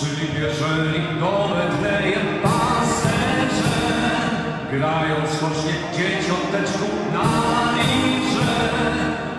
Czyli Przybierzeli nowe tleje pasterze, grając choć nie dzieciąteczku na liże.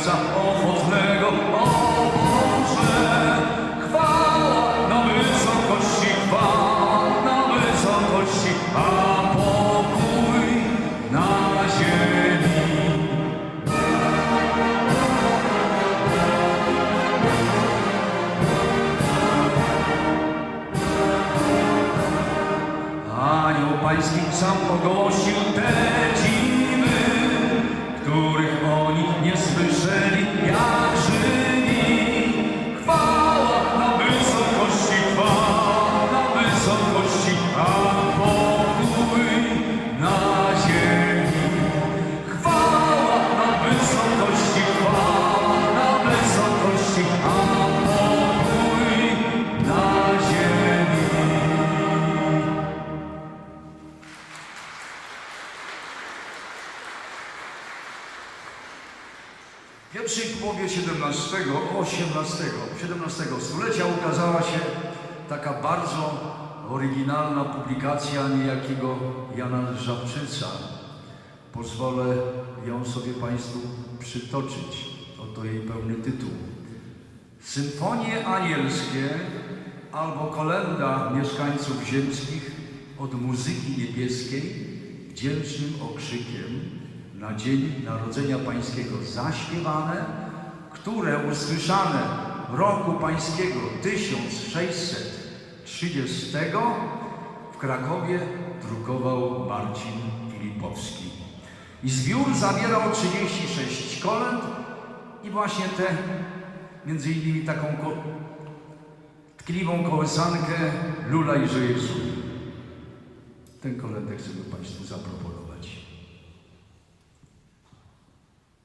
Serca owocnego, o Boże. Chwała na wysokości, chwała na wysokości, a pokój na ziemi. Anioł pański sam ogłosił te dziwy, pierwszej połowie XVII, XVIII, XVII stulecia ukazała się taka bardzo oryginalna publikacja niejakiego Jana Żabczyca. Pozwolę ją sobie Państwu przytoczyć. Oto jej pełny tytuł. Symfonie anielskie albo kolenda mieszkańców ziemskich od muzyki niebieskiej wdzięcznym okrzykiem na dzień Narodzenia Pańskiego zaśpiewane, które usłyszane roku Pańskiego 1630 w Krakowie drukował Marcin Filipowski. I zbiór zawierał 36 kolęd i właśnie te, między innymi taką ko- tkliwą kołysankę Lula i Żyje Ten kolędek chcemy Państwu zaproponować.